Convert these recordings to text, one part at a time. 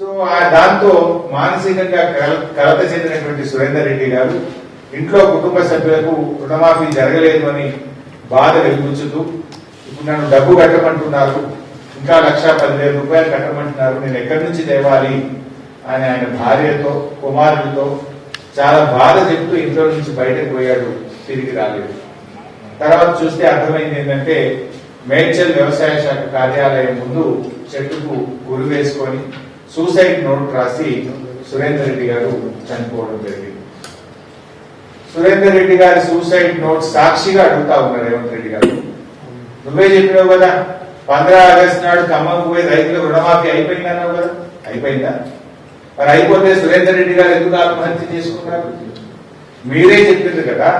So ఆ దాంతో మానసికంగా కలత చెందినటువంటి సురేందర్ రెడ్డి గారు ఇంట్లో కుటుంబ సభ్యులకు రుణమాఫీ జరగలేదు అని బాధ వెలిగించుతూ ఇప్పుడు నన్ను డబ్బు కట్టమంటున్నారు. ఇంకా లక్ష పదివేల రూపాయలు కట్టమంటున్నారు. నేను ఎక్కడి నుంచి తేవాలి? అని ఆయన భార్యతో కుమారుడితో చాలా బాధ చెప్తూ ఇంట్లో నుంచి బయటకు పోయాడు తిరిగి రాలేదు. తర్వాత చూస్తే అర్థమైంది ఏంటంటే మేడ్చల్ వ్యవసాయ శాఖ కార్యాలయం ముందు చెట్టుకు గురి వేసుకొని సూసైడ్ నోట్ రాసి సురేందర్ రెడ్డి గారు చనిపోవడం జరిగింది. సురేందర్ రెడ్డి గారి సూసైడ్ నోట్ సాక్షిగా అడుగుతా ఉన్నారు రేవంత్ రెడ్డి గారు. నువ్వే చెప్పినావు కదా పంద్రా ఆగస్టు నాడు ఖమ్మం పోయి రైతులకు రుణమాఫీ అయిపోయింది అన్నావు కదా అయిపోయిందా? మరి అయిపోతే సురేందర్ రెడ్డి గారు ఎందుకు ఆత్మహత్య చేసుకున్నారు? మీరే చెప్పింది కదా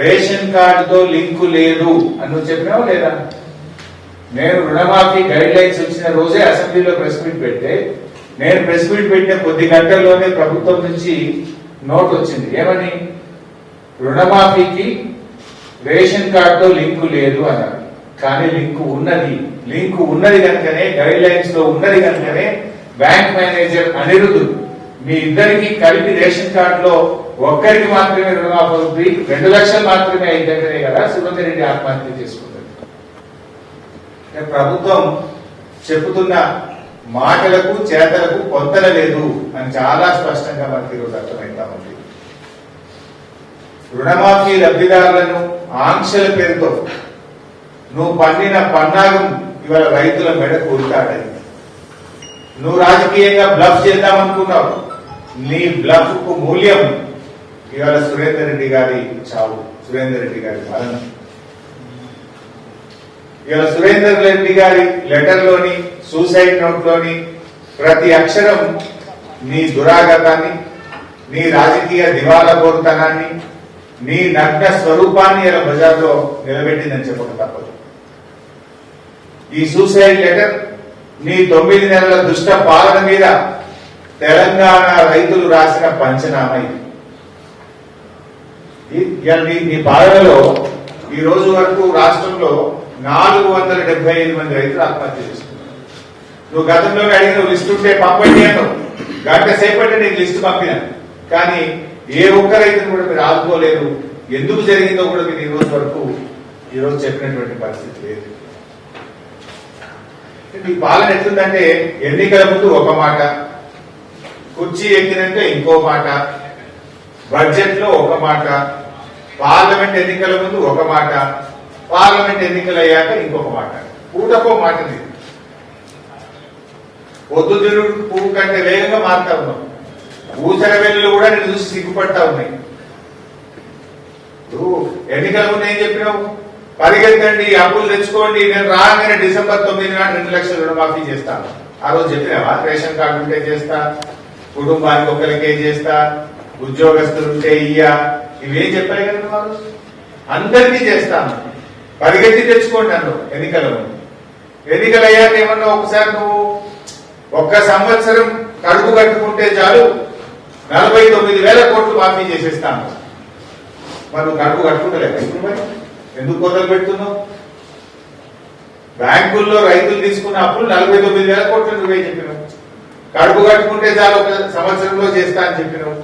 రేషన్ కార్డుతో లింకు లేదు అని నువ్వు చెప్పినావు లేదా? నేను రుణమాఫీ గైడ్ లైన్స్ వచ్చిన రోజే అసెంబ్లీలో ప్రెస్ మీట్ పెడితే నేను ప్రెస్ మీట్ పెట్టిన కొద్ది గంటల్లోనే ప్రభుత్వం నుంచి నోట్ వచ్చింది. ఏమని? రుణమాఫీకి రేషన్ కార్డుతో లింకు లేదు అన్నారు. కానీ లింకు ఉన్నది. లింకు ఉన్నది కనుకనే గైడ్ లైన్స్లో ఉన్నది కనుకనే బ్యాంక్ మేనేజర్ అనిరుద్ధు మీ ఇద్దరికి కలిపి రేషన్ కార్డులో ఒక్కరికి మాత్రమే రుణమాఫీ అవుతుంది రెండు లక్షలు మాత్రమే అయిందనే కదా సుగంధ రెడ్డి ఆత్మహత్య చేసుకుంటారు ప్రభుత్వం చెబుతున్న మాటలకు చేతలకు పొంతన లేదు అని చాలా స్పష్టంగా మనకి ఈరోజు అర్థమవుతా ఉంది రుణమాఫీ లబ్ధిదారులను ఆంక్షల పేరుతో నువ్వు పండిన పన్నాగం ఇవాళ రైతుల మెడ కూరుతాడని నువ్వు రాజకీయంగా బ్లఫ్ చేద్దామనుకున్నావు. నీ బ్లఫ్కు మూల్యం ఇవాళ సురేందర్ రెడ్డి గారి చావు సురేందర్ రెడ్డి గారి మరణం ఇవాళ సురేందర్ రెడ్డి గారి లెటర్లోని సూసైడ్ నోట్లోని ప్రతి అక్షరం నీ దురాగతాన్ని నీ రాజకీయ దివాలా కోరుతనాన్ని నీ నగ్న స్వరూపాన్ని ఇలా బజార్లో నిలబెట్టిందని చెప్పక తప్పదు. ఈ సూసైడ్ లెటర్ నీ తొమ్మిది నెలల దుష్ట పాలన మీద తెలంగాణ రైతులు రాసిన పంచనామా ఇది. ఈ- నీ పాలనలో ఈ రోజు వరకు రాష్ట్రంలో నాలుగు వందల డెబ్బై ఐదు మంది రైతులు ఆత్మహత్య చేసుకున్నారు. నువ్వు గతంలో అడిగిన లిస్ట్ ఉంటే పంపండి అన్నావు గంట సేపటి నేను లిస్ట్ పంపినాను కానీ ఏ ఒక్క రైతును కూడా మీరు ఆదుకోలేదు ఎందుకు జరిగిందో కూడా మీరు ఈ రోజు వరకు ఈ రోజు చెప్పినటువంటి పరిస్థితి లేదు. మీ పాలన ఎట్లుందంటే ఎన్నికల ముందు ఒక మాట కుర్చీ ఎక్కినాక ఇంకో మాట బడ్జెట్లో ఒక మాట పార్లమెంట్ ఎన్నికల ముందు ఒక మాట పార్లమెంట్ ఎన్నికలు అయ్యాక ఇంకొక మాట. పూటకో మాట ఇది. పొద్దుతిరుడు పువ్వు కంటే వేగంగా మారుతా ఉన్నాం. ఊచర వెల్లులు కూడా నేను చూసి సిగ్గుపడతా ఉన్నాయి. ఇప్పుడు ఎన్నికల ముందు ఏం చెప్పినావు? పరిగెత్తండి అప్పులు తెచ్చుకోండి నేను రాగానే డిసెంబర్ తొమ్మిది నాడు రెండు లక్షల రుణమాఫీ చేస్తాను ఆ రోజు చెప్పినావా? రేషన్ కార్డు ఉంటే చేస్తా కుటుంబానికి ఒకరికే చేస్తా ఉద్యోగస్తులు ఉంటే ఇయ్యా. ఇవేం చెప్పలే కదా అందరికీ చేస్తాను. పరిగెత్తి తెచ్చుకోండి నన్ను ఎన్నికల ఎన్నికలు అయ్యాక ఏమన్నా ఒకసారి నువ్వు ఒక్క సంవత్సరం కడుపు కట్టుకుంటే చాలు నలభై తొమ్మిది వేల కోట్లు మాఫీ చేసేస్తాను మరి నువ్వు కడుపు కట్టుకుంటలేదు ఎందుకు కొత్తలు పెడుతున్నావు? బ్యాంకుల్లో రైతులు తీసుకున్న అప్పులు నలభై తొమ్మిది వేల కోట్లు నువ్వే చెప్పినావు. కడుపు కట్టుకుంటే చాలు ఒక సంవత్సరంలో చేస్తా అని చెప్పినావు.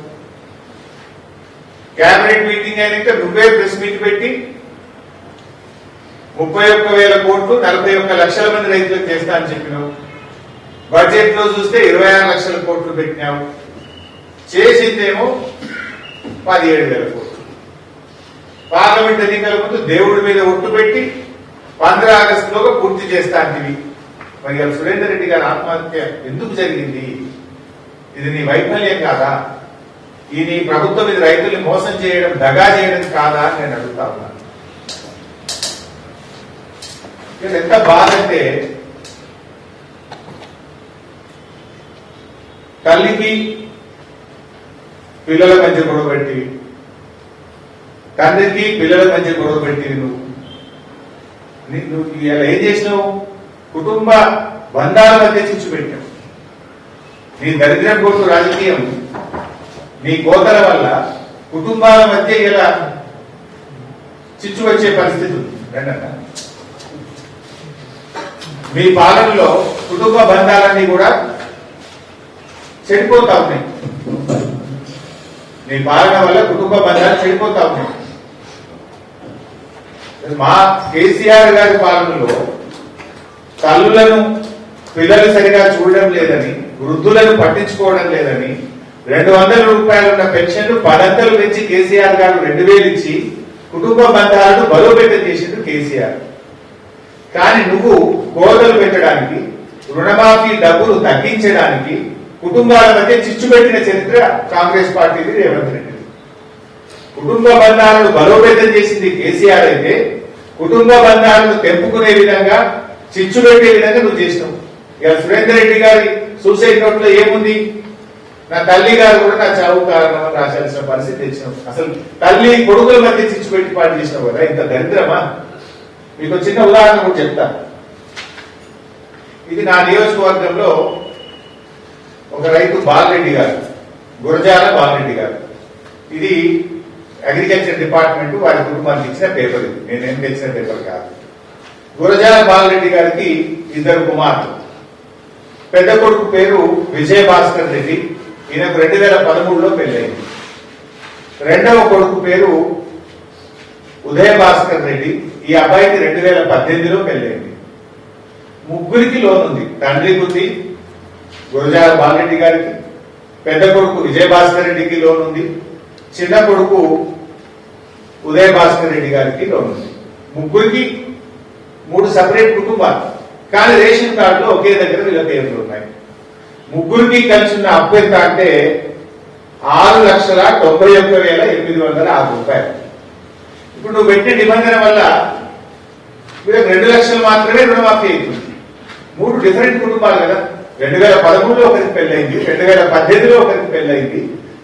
కేబినెట్ మీటింగ్ అయినాక నువ్వే ప్రెస్ మీట్ పెట్టి ముప్పై ఒక్క వేల కోట్లు నలభై ఒక్క లక్షల మంది రైతులకు చేస్తా అని చెప్పినావు. బడ్జెట్లో చూస్తే ఇరవై ఆరు లక్షల కోట్లు పెట్టినావు. చేసిందేమో పదిహేడు వేల కోట్లు. పార్లమెంట్ ఎన్నికల ముందు దేవుడి మీద ఒట్టు పెట్టి పంద్రా ఆగస్టులోగా పూర్తి చేస్తా అంటివి. మరి ఇవాళ సురేందర్ రెడ్డి గారి ఆత్మహత్య ఎందుకు జరిగింది? ఇది నీ వైఫల్యం కాదా? ఈ నీ ప్రభుత్వం ఇది రైతుల్ని మోసం చేయడం దగా చేయడం కాదా అని నేను అడుగుతా ఉన్నాను ఎంత బాధ అంటే తల్లికి పిల్లల మధ్య గొడవ పెట్టి తండ్రికి పిల్లల మధ్య గొడవ పెట్టి నువ్వు నువ్వు ఇలా ఏం చేసినావు? కుటుంబ బంధాల మధ్య చిచ్చు పెట్టావు నీ దరిద్రం కొట్టు రాజకీయం నీ కోతల వల్ల కుటుంబాల మధ్య ఇలా చిచ్చు వచ్చే పరిస్థితి ఉంది. రెండన్నా మీ పాలనలో కుటుంబ బంధాలన్నీ కూడా చెడిపోతా ఉన్నాయి. మీ పాలన వల్ల కుటుంబ బంధాలు చెడిపోతా ఉన్నాయి. మా కేసీఆర్ గారి పాలనలో తల్లులను పిల్లలు సరిగా చూడడం లేదని వృద్ధులను పట్టించుకోవడం లేదని రెండు వందల రూపాయలు ఉన్న పెన్షన్ పదంతలు పెంచి కేసీఆర్ గారు రెండు వేలు ఇచ్చి కుటుంబ బంధాలను బలోపేతం చేసిండు కేసీఆర్. కానీ నువ్వు గోదలు పెట్టడానికి రుణమాఫీ డబ్బులు తగ్గించడానికి కుటుంబాల మధ్య చిచ్చు పెట్టిన చరిత్ర కాంగ్రెస్ పార్టీది రేవంత్ రెడ్డి కుటుంబ బంధాలను బలోపేతం చేసింది కేసీఆర్ అయితే కుటుంబ బంధాలను తెంపుకునే విధంగా చిచ్చు పెట్టే విధంగా నువ్వు చేసినావు. ఇక సురేందర్ రెడ్డి గారి సూసైడ్ నోట్లో ఏముంది? నా తల్లి గారు కూడా నా చావు కారణం రాశాల్సిన పరిస్థితి తెచ్చినావు. అసలు తల్లి కొడుకుల మధ్య చిచ్చు పెట్టి పాటు చేసినావు కదా ఇంత దరిద్రమా? మీకు చిన్న ఉదాహరణ కూడా చెప్తాను ఇది నా నియోజకవర్గంలో ఒక రైతు బాలరెడ్డి గారు గురజాల బాలరెడ్డి గారు. ఇది అగ్రికల్చర్ డిపార్ట్మెంట్ వారి కుటుంబానికి ఇచ్చిన పేపర్ ఇది. నేను ఏం తెచ్చిన పేపర్ కాదు. గురజాల బాలరెడ్డి గారికి ఇద్దరు కుమార్తెలు పెద్ద కొడుకు పేరు విజయ భాస్కర్ రెడ్డి. ఈయనకు రెండు వేల పదమూడులో పెళ్ళైంది రెండవ కొడుకు పేరు ఉదయ భాస్కర్ రెడ్డి ఈ అబ్బాయికి రెండు వేల పద్దెనిమిదిలో పెళ్ళైంది ముగ్గురికి లోన్ ఉంది తండ్రికి ఉంది గురజాల బాలరెడ్డి గారికి. పెద్ద కొడుకు విజయ భాస్కర్ రెడ్డికి లోన్ ఉంది చిన్న కొడుకు ఉదయ భాస్కర్ రెడ్డి గారికి లోన్ ఉంది ముగ్గురికి మూడు సపరేట్ కుటుంబాలు. కానీ రేషన్ కార్డులో ఒకే దగ్గర వీళ్ళ పేర్లు ఉన్నాయి. ముగ్గురికి కలిసి ఉన్న అప్పు ఎంత అంటే ఆరు లక్షల తొంభై ఒక్క వేల ఎనిమిది వందల ఆరు రూపాయలు. ఇప్పుడు నువ్వు పెట్టిన నిబంధన వల్ల వీళ్ళకి రెండు లక్షలు మాత్రమే రుణమాఫీ అయింది. మూడు డిఫరెంట్ కుటుంబాలు కదా. రెండు వేల పదమూడులో ఒకరికి పెళ్ళైంది రెండు వేల పద్దెనిమిదిలో ఒకరికి పెళ్ళైంది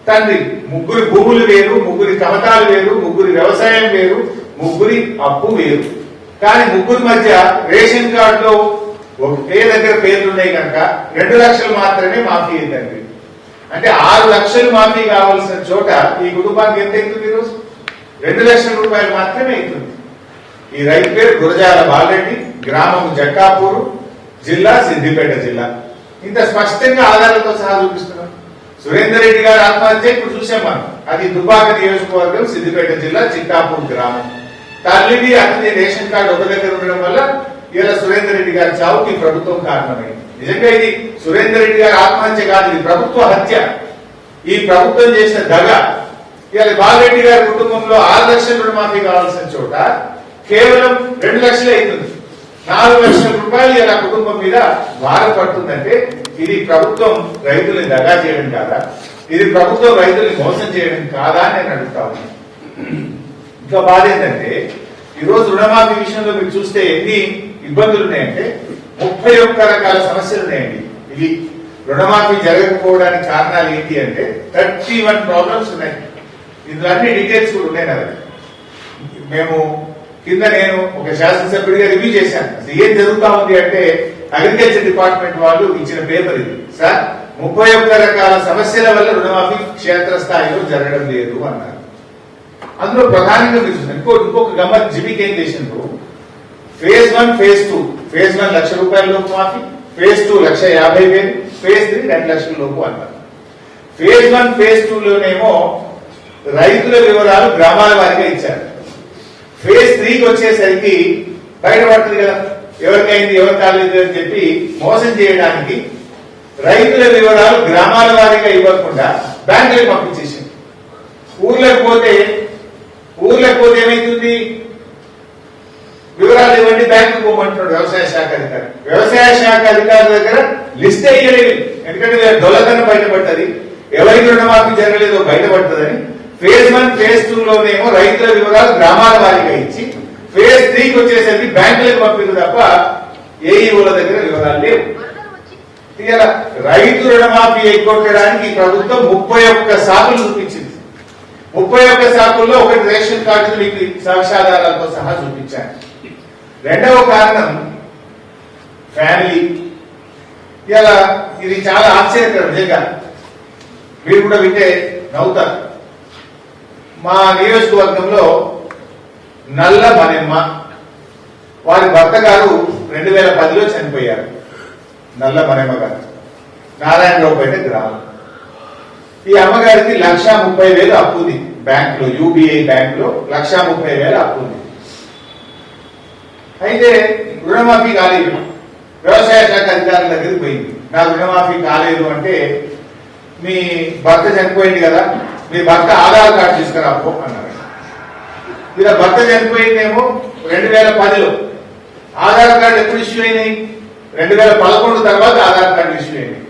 తండ్రి ముగ్గురి భూములు వేరు ముగ్గురి కమతాలు వేరు ముగ్గురి వ్యవసాయం వేరు ముగ్గురి అప్పు వేరు. కానీ ముగ్గురి మధ్య రేషన్ కార్డులో ఒకే దగ్గర పేర్లు ఉన్నాయి కనుక రెండు లక్షలు మాత్రమే మాఫీ అయిందండి. అంటే ఆరు లక్షలు మాఫీ కావాల్సిన చోట ఈ కుటుంబానికి ఎంత అవుతుంది ఈరోజు? రెండు లక్షల రూపాయలు మాత్రమే అవుతుంది ఈ రైతు పేరు గురజాల బాలరెడ్డి గ్రామం జక్కాపూరు జిల్లా సిద్దిపేట జిల్లా. ఇంత స్పష్టంగా ఆధారాలతో సహా చూపిస్తున్నాం. సురేందర్ రెడ్డి గారు ఆత్మహత్య ఇప్పుడు చూసాం మనం. అది దుబాక నియోజకవర్గం సిద్దిపేట జిల్లా చిక్కాపూర్ గ్రామం. తల్లిది అతని రేషన్ కార్డు ఒక దగ్గర ఉండడం వల్ల ఇలా సురేందర్ రెడ్డి గారి చావుకి ప్రభుత్వం కారణమైంది. నిజంగా ఇది సురేందర్ రెడ్డి గారి ఆత్మహత్య కాదు ఇది ప్రభుత్వ హత్య. ఈ ప్రభుత్వం చేసిన దగ ఇవాళ బాలరెడ్డి గారి కుటుంబంలో ఆరు లక్షల రుణమాఫీ కావాల్సిన చోట కేవలం రెండు లక్షలే అవుతుంది. నాలుగు లక్షల రూపాయలు ఇలా కుటుంబం మీద భారం పడుతుందంటే ఇది ప్రభుత్వం రైతుల్ని దగా చేయడం కాదా? ఇది ప్రభుత్వం రైతుల్ని మోసం చేయడం కాదా అని నేను అడుగుతా ఉన్నాను ఇంకా బాధ ఏంటంటే ఈరోజు రుణమాఫీ విషయంలో మీరు చూస్తే ఎన్ని ఇబ్బందులు ఉన్నాయంటే ముప్పై ఒక్క రకాల సమస్యలు ఉన్నాయండి. ఇవి రుణమాఫీ జరగకపోవడానికి కారణాలు ఏంటి అంటే థర్టీ వన్ ప్రాబ్లమ్స్ ఉన్నాయి. ఇందులో అన్ని డీటెయిల్స్ కూడా ఉన్నాయి కదా మేము కింద నేను ఒక శాసనసభ్యుడిగా రివ్యూ చేశాను. అసలు ఏం జరుగుతా ఉంది అంటే అగ్రికల్చర్ డిపార్ట్మెంట్ వాళ్ళు ఇచ్చిన పేపర్ ఇది. సార్ ముప్పై ఒక్క రకాల సమస్యల వల్ల రుణమాఫీ క్షేత్రస్థాయిలో జరగడం లేదు అన్నారు. అందులో ప్రధానంగా మీరు ఇంకో ఇంకొక గమ్మత్ జిబికి ఏం చేసిండ్రు? Phase one phase two phase one లక్ష రూపాయల లోపు మాఫీ ఫేజ్ టూ లక్ష యాభై వేలు ఫేజ్ త్రీ రెండు లక్షల లోపు అన్నారు. ఫేజ్ వన్ ఫేజ్ టూ లోనేమో రైతుల వివరాలు గ్రామాల వారిగా ఇచ్చారు. ఫేజ్ త్రీకి వచ్చేసరికి బయటపడుతుంది కదా. ఎవరికైంది ఎవరు కాలేదు అని చెప్పి మోసం చేయడానికి రైతుల వివరాలు గ్రామాల వారీగా ఇవ్వకుండా బ్యాంకులకు పంపించేసింది ఊర్లకు పోతే ఊర్లకు పోతే ఏమైతుంది? వివరాలు ఇవ్వండి బ్యాంకు పోమంటున్నాడు వ్యవసాయ శాఖ అధికారి. వ్యవసాయ శాఖ అధికారుల దగ్గర లిస్ట్ వేయలేదు. ఎందుకంటే వీళ్ళ దొల్లతనం బయటపడ్డది. ఎవరికి రుణమాఫీ జరగలేదో బయటపడుతుందని ఫేజ్ వన్ ఫేజ్ టూ లోనేమో రైతుల వివరాలు గ్రామాల వారీగా ఇచ్చి ఫేజ్ త్రీకి వచ్చేసరికి బ్యాంకులకు పంపింది తప్ప ఏఈఓల దగ్గర వివరాలు లేవు. రైతు రుణమాఫీ ఎగ్గొట్టడానికి ప్రభుత్వం ముప్పై ఒక్క సాకులు చూపించింది. ముప్పై ఒక్క సాకుల్లో ఒకటి రేషన్ కార్డు మీకు సాక్ష్యాధారాలతో సహా చూపించాను రెండవ కారణం ఫ్యామిలీ. ఇలా ఇది చాలా ఆశ్చర్యకరం నిజంగా. మీరు కూడా వింటే నవ్వుతారు. మా నియోజకవర్గంలో నల్ల మనెమ్మ వారి భర్త గారు రెండు వేల పదిలో చనిపోయారు. నల్ల మనెమ్మ గారు. నారాయణరావుపేట గ్రామం. ఈ అమ్మగారికి లక్ష ముప్పై వేలు అప్పు ఉంది. యూబీఐ బ్యాంకులో లక్ష ముప్పై వేలు అప్పు ఉంది. అయితే రుణమాఫీ కాలేదు. వ్యవసాయ శాఖ అధికారుల దగ్గరికి పోయింది. నా రుణమాఫీ కాలేదు అంటే మీ భర్త చనిపోయింది కదా? మీ భర్త ఆధార్ కార్డు తీసుకురా పో అన్నారు. ఇలా భర్త చనిపోయిందేమో రెండు వేల పదిలో. ఆధార్ కార్డు ఎప్పుడు ఇష్యూ అయినాయి? రెండు వేల పదకొండు తర్వాత ఆధార్ కార్డు ఇష్యూ అయినాయి.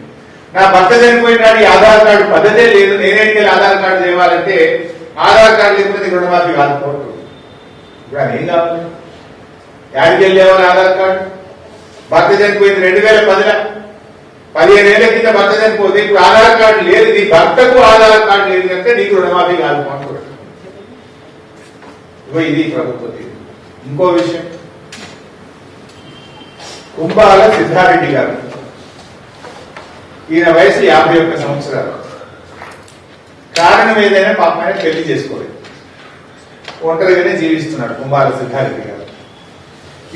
నా భర్త చనిపోయినాడు ఈ ఆధార్ కార్డు పద్ధతే లేదు. నేనేటికి ఆధార్ కార్డు తేవాలంటే ఆధార్ కార్డు లేకపోతే నీకు రుణమాఫీ కాకపోవడం ఇప్పుడు ఏం కావాలి? యాడికి వెళ్ళేవాళ్ళు ఆధార్ కార్డు? భర్త చనిపోయింది రెండు వేల పదిలో. పదిహేను ఏళ్ళ కింద భర్త చనిపోతే ఇప్పుడు ఆధార్ కార్డు లేదు. నీ భర్తకు ఆధార్ కార్డు లేదు కనుక నీకు రుణమాఫీ కాదు అంటున్నాడు ఇది ప్రభుత్వ తీరు. ఇంకో విషయం. కుంభాల సిద్ధారెడ్డి గారు. ఈయన వయసు యాభై ఒక్క సంవత్సరాలు. కారణం ఏదైనా పాపం ఆయన పెళ్ళి చేసుకోలేదు. ఒంటరిగానే జీవిస్తున్నాడు కుంభాల సిద్ధారెడ్డి గారు.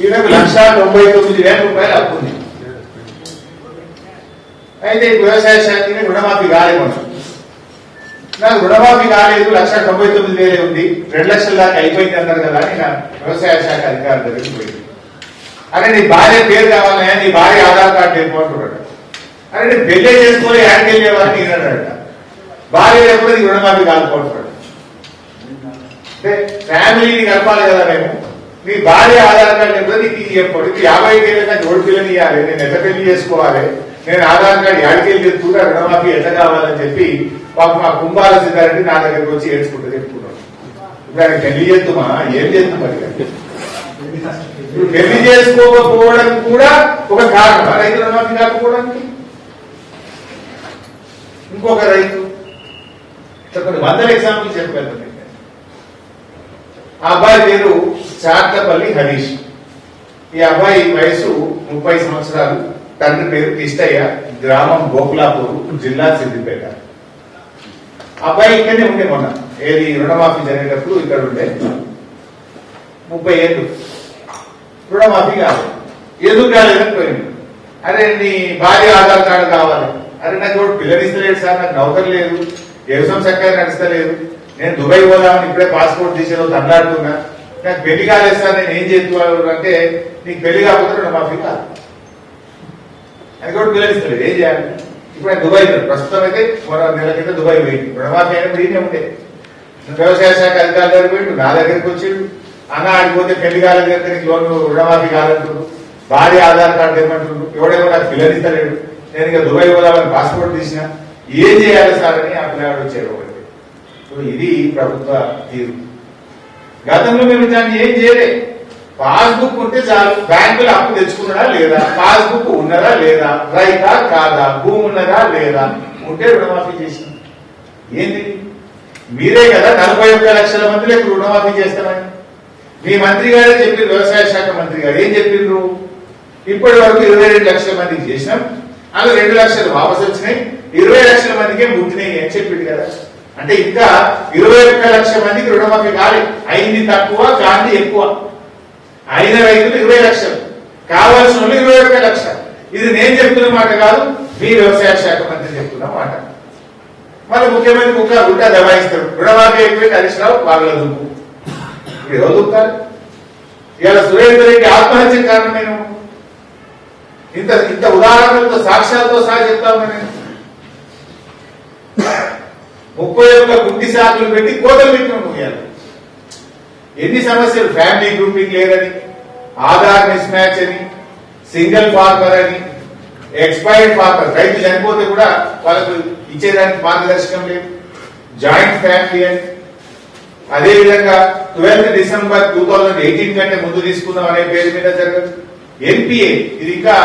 ఈయనకు లక్ష తొంభై తొమ్మిది వేల రూపాయలు అప్పుంది అయితే ఈ వ్యవసాయ శాఖకి రుణమాఫీ కాలేదు నాకు రుణమాఫీ కాలేదు లక్ష తొంభై తొమ్మిది వేలే ఉంది? రెండు లక్షల దాకా అయిపోయింది అన్నారు కదా అని నా వ్యవసాయ శాఖ అధికారుల దగ్గరికి పోయింది. అరే నీ భార్య పేరు కావాలనే నీ భార్య ఆధార్ కార్డు లేకపోతున్నాడు అరే నేను పెళ్ళే చేసుకొని యాడ్కి వెళ్ళేవాడిని ఈనాడట భార్య లేకపోతే నీకు రుణమాఫీ కాకపోతున్నాడు అంటే ఫ్యామిలీని కలపాలి కదా మేము. నీ భార్య ఆధార్ కార్డు లేకపోతే నీకు ఇది చెప్పాడు ఇది యాభై వేలు నాకు ఓడిపిల్లని ఇవ్వాలి నేను ఎంత పెళ్ళి చేసుకోవాలి? నేను ఆధార్ కార్డు యాడికి చెప్తుంటే రుణమాఫీ ఎంత కావాలని చెప్పి పాపం మా కుంభాల సిద్ధారెడ్డి నా దగ్గరికి వచ్చి ఏడ్చుకుంటూ చెప్పుకున్నాను ఇప్పుడు ఆయన పెళ్ళి చేద్దామా ఏం చేద్దాం మరి? ఇప్పుడు పెళ్ళి చేసుకోకపోవడం కూడా ఒక కారణం. రైతు రుణమాఫీ కాకపోవడానికి. ఇంకొక రైతు. కొన్ని వందల ఎగ్జాంపుల్ చెప్పగలుగుతాను ఆ అబ్బాయి పేరు చార్తపల్లి హరీష్. ఈ అబ్బాయి వయసు ముప్పై సంవత్సరాలు. తండ్రి పేరు కిష్టయ్య గ్రామం గోకులాపూర్ జిల్లా సిద్దిపేట. అబ్బాయి ఇక్కడనే ఉండే మొన్న. ఏది రుణమాఫీ జరిగేటప్పుడు ఇక్కడ ఉండే. ముప్పై ఏళ్ళు. రుణమాఫీ కాదు ఎందుకు కాలేదని పోయింది అరే నీ భార్య ఆధార్ కార్డు కావాలి. అరే నాకు ఇప్పుడు పిల్లనిస్తలేదు సార్ నాకు నౌకరు లేదు. వ్యవసాయం చక్కగా నడుస్తలేదు. నేను దుబాయ్ పోదామని ఇప్పుడే పాస్పోర్ట్ తీసేదో తండాడుతున్నా. నాకు పెళ్ళి కాలేదు సార్ నేను ఏం చేస్తున్నాను అంటే నీకు పెళ్ళి కాకపోతే రుణమాఫీ కాదు. అది కూడా ఏం చేయాలి? ఇప్పుడు దుబాయ్ ప్రస్తుతం అయితే మన నెల కింద దుబాయ్ పోయింది రుణమాఫీ అయిన ఈయనే ఉండే. వ్యవసాయ శాఖ అధికారుల దగ్గర పోయిండు నా దగ్గరికి వచ్చిండు. అన్న ఆడిపోతే పెళ్ళి కాలేదు కనుక నీకు లోన్ రుణమాఫీ కాదంటుండు. భార్య ఆధార్ కార్డు ఇవ్వమంటుండు ఎవడేమో నాకు పిల్లనిస్తలేడు నేను ఇక దుబాయ్ పోదామని పాస్పోర్ట్ తీసిన. ఏం చేయాలి సార్ అని ఆ పిల్లగాడు వచ్చాడు ఒకటి. ఇది ప్రభుత్వ తీరు. గతంలో మేము దాన్ని ఏం చేయలేదు పాస్బుక్ ఉంటే చాలు. బ్యాంకులో అప్పు తెచ్చుకున్నదా లేదా? పాస్బుక్ ఉన్నదా లేదా? రైతా కాదా? భూమి ఉన్నదా లేదా? ఉంటే రుణమాఫీ చేసిన ఏంది? మీరే కదా నలభై ఒక్క లక్షల మందిలో ఇప్పుడు రుణమాఫీ చేస్తామని మీ మంత్రి గారే చెప్పి వ్యవసాయ శాఖ మంత్రి గారు. ఏం చెప్పిండ్రు ఇప్పటి వరకు ఇరవై రెండు లక్షల మందికి చేసినాం. అలా రెండు లక్షలు వాపసు వచ్చినాయి. ఇరవై లక్షల మందికే ముట్టినాయి అని చెప్పిండు కదా. అంటే ఇంకా ఇరవై ఒక్క లక్షల మందికి రుణమాఫీ కాలేదు అయింది తక్కువ కాంతి ఎక్కువ. అయిన రైతులు ఇరవై లక్షలు. కావాల్సిన వాళ్ళు ఇరవై ఒక్క లక్షలు ఇది నేను చెప్తున్న మాట కాదు మీ వ్యవసాయ శాఖ మంత్రి చెప్తున్న మాట. మన ముఖ్యమంత్రి కుక్క ఉల్టా దబాయిస్తారు. రుణమాఫీ అయిపోయింది హరీష్ రావు బాగా దుమ్ము ఇప్పుడు ఎవరు దుక్కుతారు ఇవాళ సురేందర్ రెడ్డి ఆత్మహత్య కారణం నేను. ఇంత ఇంత ఉదాహరణలతో సాక్ష్యాలతో సహా చెప్తాను నేను. ముప్పై ఒక్క గుడ్డి శాఖలు పెట్టి కోతలు పెట్టినాం నువ్వు ఎన్ని సమస్యలు? ఫ్యామిలీ గ్రూపింగ్ లేదని ఆధార్ మిస్ మ్యాచ్ అని సింగిల్ ఫార్మర్ అని ఎక్స్పైర్డ్ ఫార్మర్ రైతు చనిపోతే కూడా వాళ్ళకు ఇచ్చేదానికి మార్గదర్శకం లేదు. జాయింట్ ఫ్యామిలీ అని. అదే విధంగా twelfth December two thousand eighteen కంటే ముందు తీసుకుందాం అనే పేరు మీద జరగదు. ఎన్పిఏ ఇది ఇంకా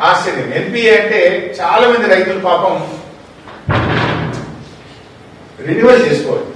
ఆశ్చర్యం. ఎన్పిఏ అంటే చాలా మంది రైతులు పాపం రెన్యువల్ చేసుకోవాలి.